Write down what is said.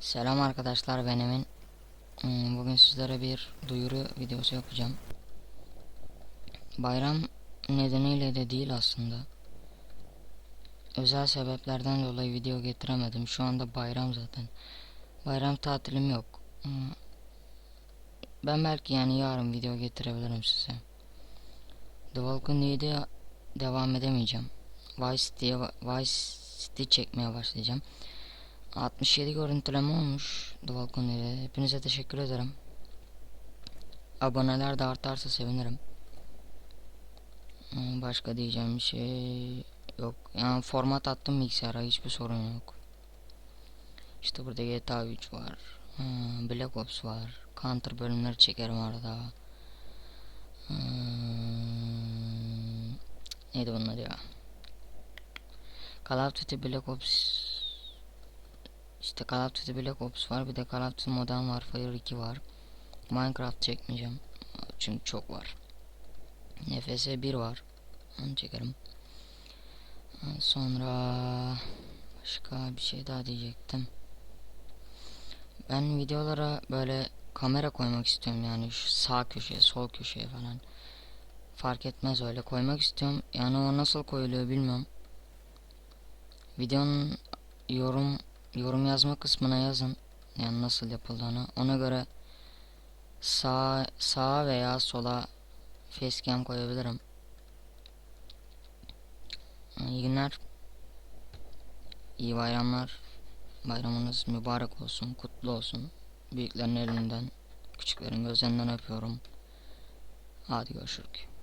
Selam arkadaşlar ben Emin. Hmm, Bugün sizlere bir duyuru videosu yapacağım. Bayram nedeniyle de değil aslında. Özel sebeplerden dolayı video getiremedim. Şu anda bayram zaten. Bayram tatilim yok. Hmm, Ben belki yani yarın video getirebilirim size. The Walking Dead'e devam edemeyeceğim. Vice City'ye Vice City çekmeye başlayacağım. 67 görüntüleme olmuş Duval konuyla. Hepinize teşekkür ederim. Aboneler de artarsa sevinirim. Hmm, Başka diyeceğim bir şey yok. Yani format attım bilgisayara hiçbir sorun yok. İşte burada GTA 3 var. Hmm, Black Ops var. Counter bölümleri çekerim arada. Hmm, neydi bunlar ya? Call of Duty Black Ops işte Call of Duty Black Ops var. Bir de Call of Duty Modern Warfare 2 var. Minecraft çekmeyeceğim. Çünkü çok var. NFS 1 var. Onu çekerim. Sonra başka bir şey daha diyecektim. Ben videolara böyle kamera koymak istiyorum yani şu sağ köşeye, sol köşeye falan. Fark etmez öyle koymak istiyorum. Yani o nasıl koyuluyor bilmiyorum. Videonun yorum yorum yazma kısmına yazın. Yani nasıl yapıldığını. Ona göre sağ sağa veya sola facecam koyabilirim. İyi günler. İyi bayramlar. Bayramınız mübarek olsun, kutlu olsun. Büyüklerin elinden, küçüklerin gözlerinden öpüyorum. Hadi görüşürüz.